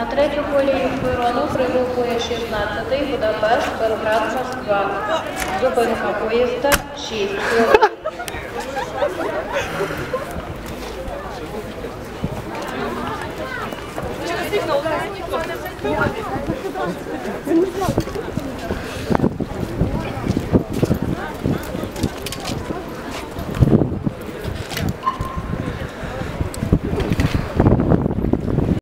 На третю колію перону прибукує 16-й Будапешт, Белград, Москва. Зупинка поїзда 6. Через